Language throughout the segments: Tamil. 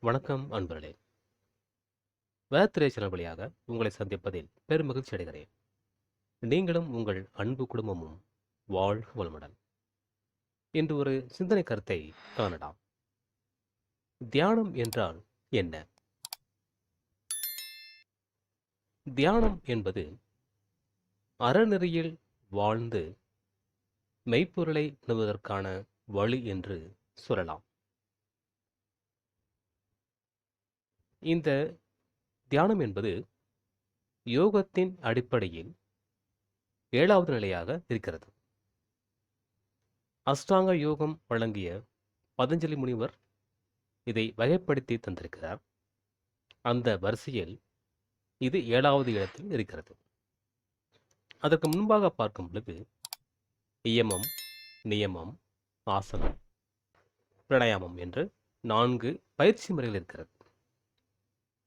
வணக்கம் அன்பர்களே. வேத்திரை சேனல் வழியாக உங்களை சந்திப்பதில் பெருமகிழ்ச்சி அடைகிறேன். நீங்களும் உங்கள் அன்பு குடும்பமும் வாழ்க வளமுடன். இன்று ஒரு சிந்தனை கருத்தை காணலாம். தியானம் என்றால் என்ன? தியானம் என்பது அறநெறியில் வாழ்ந்து மெய்ப்பொருளை உணர்வதற்கான வழி என்று சொல்லலாம். இந்த தியானம் என்பது யோகத்தின் அடிப்படையில் ஏழாவது நிலையாக இருக்கிறது. அஷ்டாங்க யோகம் வழங்கிய பதஞ்சலி முனிவர் இதை வகைப்படுத்தி தந்திருக்கிறார். அந்த வரிசையில் இது ஏழாவது இடத்தில் இருக்கிறது. அதற்கு முன்பாக பார்க்கும் பொழுது இயமம் நியமம் ஆசனம் பிரணயாமம் என்று நான்கு பயிற்சி முறைகள் இருக்கிறது.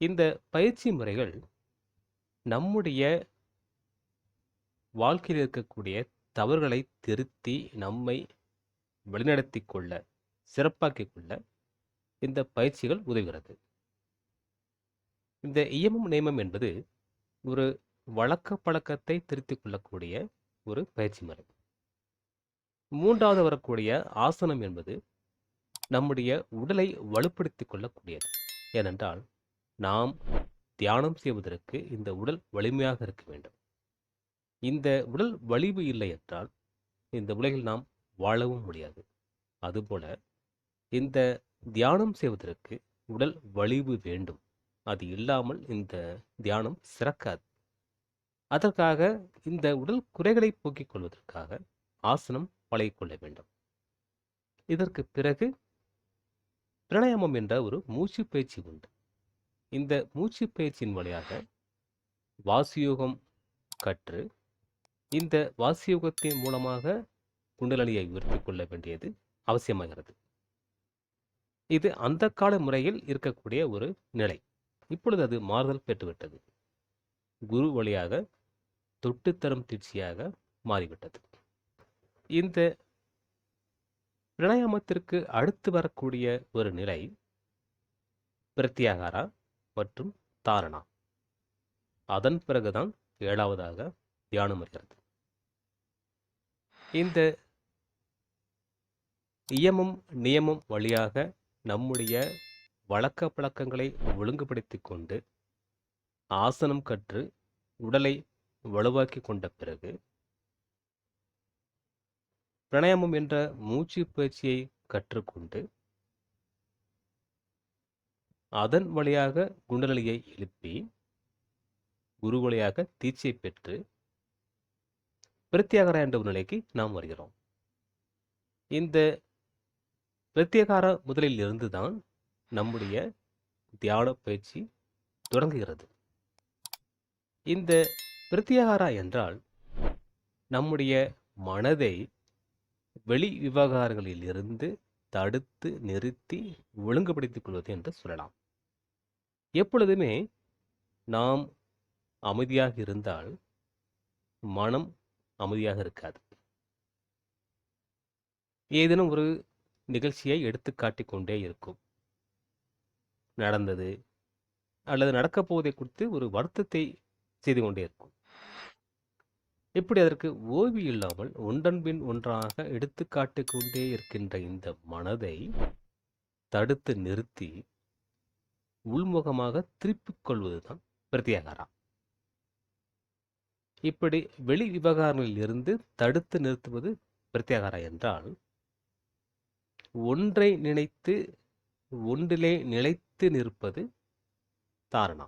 இந்த பயிற்சி முறைகள் நம்முடைய வாழ்க்கையில் இருக்கக்கூடிய தவறுகளை திருத்தி நம்மை வழிநடத்தி கொள்ள சிறப்பாக்கிக் கொள்ள இந்த பயிற்சிகள் உதவுகிறது. இந்த இயமம் நியமம் என்பது ஒரு வழக்க பழக்கத்தை திருத்திக் கொள்ளக்கூடிய ஒரு பயிற்சி முறை. மூன்றாவது வரக்கூடிய ஆசனம் என்பது நம்முடைய உடலை வலுப்படுத்திக் கொள்ளக்கூடியது. ஏனென்றால் நாம் தியானம் செய்வதற்கு இந்த உடல் வலிமையாக இருக்க வேண்டும். இந்த உடல் வலிவு இல்லை என்றால் இந்த உலகில் நாம் வாழவும் முடியாது. அதுபோல இந்த தியானம் செய்வதற்கு உடல் வலிவு வேண்டும். அது இல்லாமல் இந்த தியானம் சிறக்காது. அதற்காக இந்த உடல் குறைகளை போக்கிக் கொள்வதற்காக ஆசனம் பழகிக்கொள்ள வேண்டும். இதற்கு பிறகு பிரணயாமம் என்ற ஒரு மூச்சு பயிற்சி உண்டு. இந்த மூச்சு பயிற்சியின் வழியாக வாசியோகம் கற்று இந்த வாசியோகத்தின் மூலமாக குண்டலனியை உயர்த்தி கொள்ள வேண்டியது அவசியமாகிறது. இது அந்த கால முறையில் இருக்கக்கூடிய ஒரு நிலை. இப்பொழுது அது மாறுதல் பெற்றுவிட்டது. குரு வழியாக தொட்டு தரும் தீட்சியாக மாறிவிட்டது. இந்த பிரணயாமத்திற்கு அடுத்து வரக்கூடிய ஒரு நிலை பிரத்யாகாரா மற்றும் தாரணா. அதன் பிறகுதான் ஏழாவதாக தியானம் வருகிறது. இந்த நியமம் நியமம் வழியாக நம்முடைய வழக்க பழக்கங்களை ஒழுங்குபடுத்தி கொண்டு ஆசனம் கற்று உடலை வலுவாக்கி கொண்ட பிறகு பிரணயாமம் என்ற மூச்சு பயிற்சியை கற்றுக்கொண்டு அதன் வழியாக குண்டலியை எழுப்பி குரு வழியாக தீட்சை பெற்று பிரத்யாகாரா என்ற ஒரு நிலைக்கு நாம் வருகிறோம். இந்த பிரத்யேகார முதலில் இருந்து தான் நம்முடைய தியான பயிற்சி தொடங்குகிறது. இந்த பிரத்யேகாரா என்றால் நம்முடைய மனதை வெளி விவகாரங்களில் இருந்து தடுத்து நிறுத்தி ஒழுங்குபடுத்திக் கொள்வது என்று சொல்லலாம். எப்பொழுதுமே நாம் அமைதியாக இருந்தால் மனம் அமைதியாக இருக்காது. ஏதேனும் ஒரு நிகழ்ச்சியை எடுத்து காட்டிக்கொண்டே இருக்கும். நடந்தது அல்லது நடக்கப் போவதை குறித்து ஒரு வருத்தத்தை செய்து கொண்டே இருக்கும். இப்படி அதற்கு ஓய்வு இல்லாமல் ஒன்றன்பின் ஒன்றாக எடுத்து கொண்டே இருக்கின்ற இந்த மனதை தடுத்து நிறுத்தி உள்முகமாக திருப்பிக் கொள்வதுதான் பிரத்யாகாரா இப்படி வெளி விவகாரங்களில் இருந்து தடுத்து நிறுத்துவது பிரத்யாகாரா என்றால் ஒன்றை நினைத்து ஒன்றிலே நிலைத்து நிற்பது தாரணா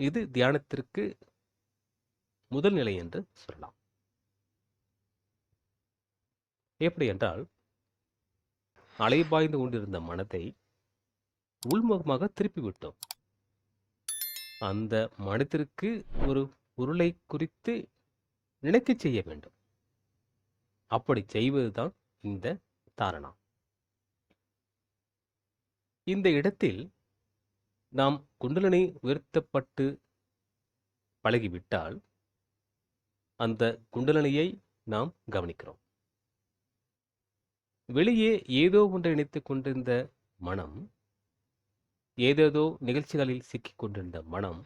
இது தியானத்திற்கு முதல் நிலை என்று சொல்லலாம். எப்படி என்றால் அலைபாய்ந்து கொண்டிருந்த மனதை உள்முகமாக திருப்பிவிட்டோம் அந்த மனத்திற்கு ஒரு பொருளை குறித்து நினைக்க செய்ய வேண்டும். அப்படி செய்வதுதான் இந்த தாரணா. இந்த இடத்தில் நாம் குண்டலனை உயர்த்தப்பட்டு பழகிவிட்டால் அந்த குண்டலனையை நாம் கவனிக்கிறோம். வெளியே ஏதோ ஒன்றை நினைத்து கொண்டிருந்த மனம் ஏதேதோ நிகழ்ச்சிகளில் சிக்கிக்கொண்டிருந்த மனம்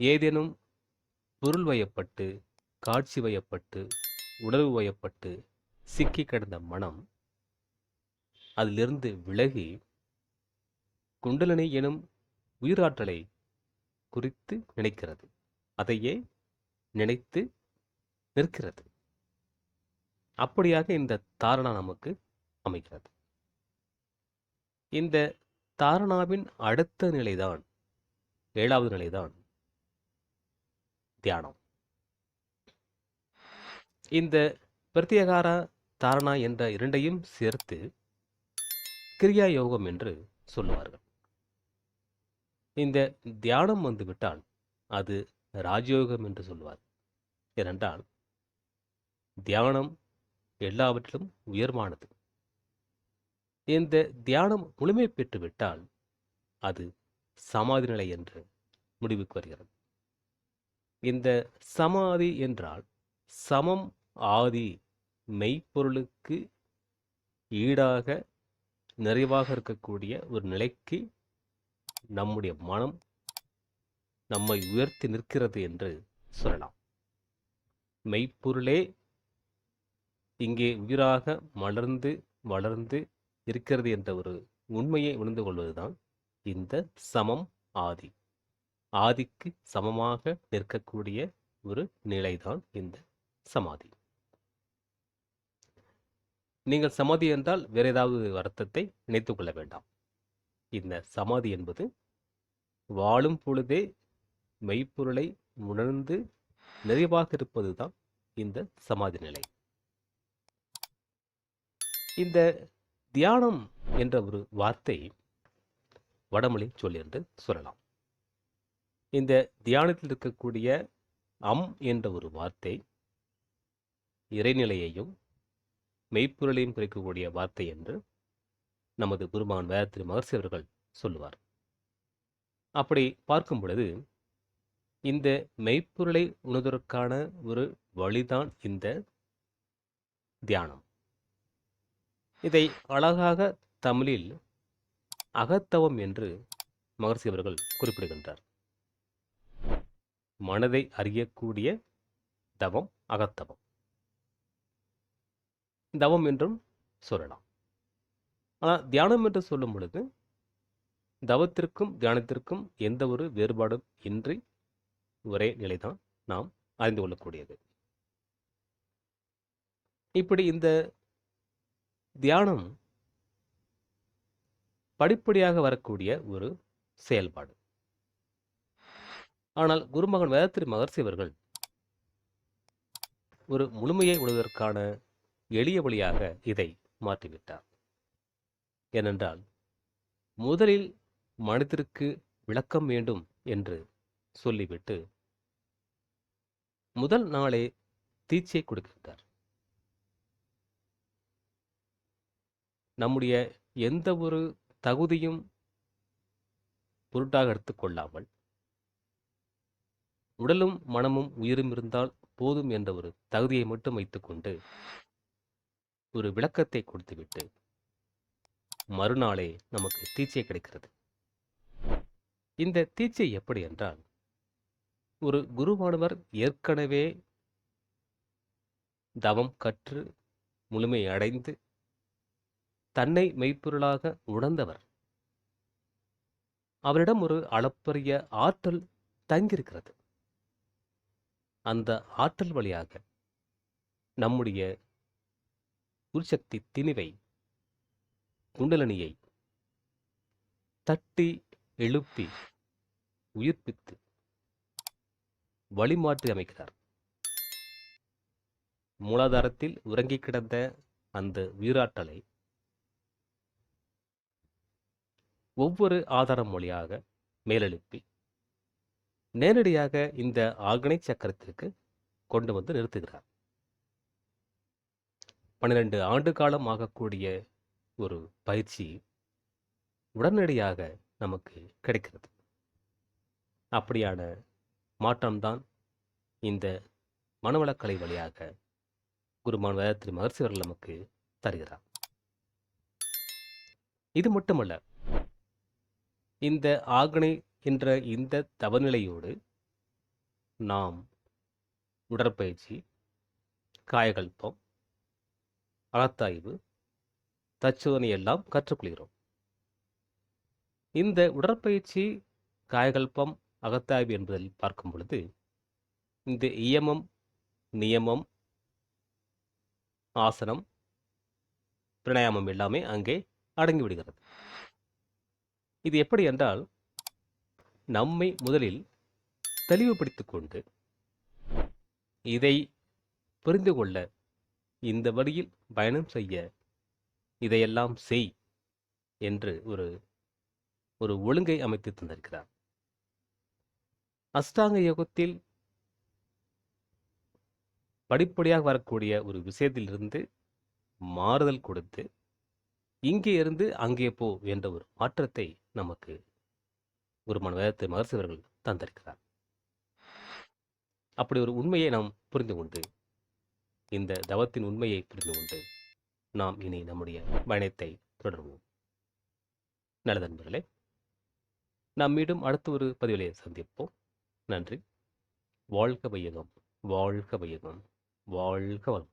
ஏதேனும் பொருள் வயப்பட்டு காட்சி வயப்பட்டு உணர்வு வயப்பட்டு சிக்கி கிடந்த மனம் அதிலிருந்து விலகி குண்டலனை எனும் உயிராற்றலை குறித்து நினைக்கிறது. அதையே நினைத்து நிற்கிறது. அப்படியாக இந்த தாரணா நமக்கு அமைகிறது. இந்த தாரணாவின் அடுத்த நிலைதான் ஏழாவது நிலைதான் தியானம். இந்த பிரத்யேகார தாரணா என்ற இரண்டையும் சேர்த்து கிரியா யோகம் என்று சொல்லுவார்கள். இந்த தியானம் வந்துவிட்டால் அது ராஜயோகம் என்று சொல்லுவார் ஏனென்றால் தியானம் எல்லாவற்றிலும் உயர்வானது இந்த தியானம் முழுமை பெற்றுவிட்டால் அது சமாதி நிலை என்று முடிவுக்கு வருகிறது. இந்த சமாதி என்றால் சமம் ஆதி மெய்ப்பொருளுக்கு ஈடாக நிறைவாக இருக்கக்கூடிய ஒரு நிலைக்கு நம்முடைய மனம் நம்மை உயர்த்தி நிற்கிறது என்று சொல்லலாம். மெய்ப்பொருளே இங்கே உயிராக மலர்ந்து வளர்ந்து இருக்கிறது என்ற ஒரு உண்மையை உணர்ந்து கொள்வதுதான் இந்த சமம் ஆதி. ஆதிக்கு சமமாக நிற்கக்கூடிய ஒரு நிலைதான் இந்த சமாதி. நீங்கள் சமாதி என்றால் வேற ஏதாவது அர்த்தத்தை நினைத்து கொள்ள வேண்டாம். இந்த சமாதி என்பது வாழும் பொழுதே மெய்ப்பொருளை உணர்ந்து நிறைவாக இருப்பதுதான் இந்த சமாதி நிலை. இந்த தியானம் என்ற ஒரு வார்த்தை வடமொழி சொல் என்று சொல்லலாம். இந்த தியானத்தில் இருக்கக்கூடிய அம் என்ற ஒரு வார்த்தை இறைநிலையையும் மெய்ப்பொருளையும் குறிக்கக்கூடிய வார்த்தை என்று நமது குருமான் வேதத்திரு மகர்ஷி அவர்கள் சொல்லுவார். அப்படி பார்க்கும் பொழுது இந்த மெய்ப்பொருளை உணர்வதற்கான ஒரு வழிதான் இந்த தியானம். இதை அழகாக தமிழில் அகத்தவம் என்று மகர்ஷி அவர்கள் குறிப்பிடுகின்றார். மனதை அறியக்கூடிய தவம் அகத்தவம். தவம் என்றும் சொல்லலாம். ஆனால் தியானம் என்று சொல்லும் பொழுது தவத்திற்கும் தியானத்திற்கும் எந்த ஒரு வேறுபாடும் இன்றி ஒரே நிலைதான் நாம் அறிந்து கொள்ளக்கூடியது. இப்படி இந்த தியானம் படிப்படியாக வரக்கூடிய ஒரு செயல்பாடு. ஆனால் குருமகன் வேதத்திரி மகர்ஷி அவர்கள் ஒரு முழுமையை உணர்வதற்கான எளிய வழியாக இதை மாற்றிவிட்டார். ஏனென்றால் முதலில் மனதிற்கு விளக்கம் வேண்டும் என்று சொல்லிவிட்டு முதல் நாளே தீட்சை கொடுக்கின்றார் நம்முடைய எந்த ஒரு தகுதியும் பொருட்டாக எடுத்துக்கொள்ளாமல் உடலும் மனமும் உயிரும் இருந்தால் போதும் என்ற ஒரு தகுதியை மட்டும் வைத்துக்கொண்டு ஒரு விளக்கத்தை கொடுத்துவிட்டு மறுநாளே நமக்கு தீட்சை கிடைக்கிறது. இந்த தீச்சை எப்படி என்றால் ஒரு குருவானவர் ஏற்கனவே தவம் கற்று முழுமை அடைந்து தன்னை மெய்ப்பொருளாக உணர்ந்தவர். அவரிடம் ஒரு அளப்பரிய ஆற்றல் தங்கியிருக்கிறது. அந்த ஆற்றல் வழியாக நம்முடைய உற்சக்தி திணிவை குண்டலனியை தட்டி எழுப்பி உயிர்ப்பித்து வழிமாற்றி அமைக்கிறார். மூலாதாரத்தில் உறங்கிக் கிடந்த அந்த உயிராற்றலை ஒவ்வொரு ஆதாரம் மொழியாக மேலெழுப்பி நேரடியாக இந்த ஆக்னை சக்கரத்திற்கு கொண்டு வந்து நிறுத்துகிறார். பன்னிரண்டு ஆண்டு காலம் ஆகக்கூடிய ஒரு பயிற்சி உடனடியாக நமக்கு கிடைக்கிறது. அப்படியான மாற்றம்தான் இந்த மனவளக்கலை வழியாக குருமான் வேதத்திரி மகர்ஷிவர்கள் நமக்கு தருகிறார். இது மட்டுமல்ல இந்த ஆக்னை என்ற இந்த தவநிலையோடு நாம் உடற்பயிற்சி காயகல்பம் அகத்தாய்வு தச்சுவனை எல்லாம் கற்றுக்கொள்கிறோம். இந்த உடற்பயிற்சி காயகல்பம் அகத்தாய்வு என்பதில் பார்க்கும் பொழுது இந்த இயமம் நியமம் ஆசனம் பிரணாயாமம் எல்லாமே அங்கே அடங்கிவிடுகிறது. இது எப்படி என்றால் நம்மை முதலில் தெளிவுபடுத்திக் கொண்டு இதை புரிந்து கொள்ள இந்த வழியில் பயணம் செய்ய இதையெல்லாம் செய் என்று ஒரு ஒரு ஒழுங்கை அமைத்து தந்திருக்கிறார். அஷ்டாங்க யோகத்தில் படிப்படியாக வரக்கூடிய ஒரு விஷயத்திலிருந்து மாறுதல் கொடுத்து இங்கே இருந்து அங்கே போ என்ற ஒரு மாற்றத்தை நமக்கு குருமான் வேதத்தை மகர்சிவர்கள் தந்திருக்கிறார். அப்படி ஒரு உண்மையை நாம் புரிந்து கொண்டு இந்த தவத்தின் உண்மையை புரிந்து கொண்டு நாம் இனி நம்முடைய பயணத்தை தொடருவோம். நல்லது நண்பர்களே நாம் மீண்டும் அடுத்த ஒரு பதிவிலே சந்திப்போம். நன்றி. வாழ்க வையகம் வாழ்க வையகம் வாழ்க வளம்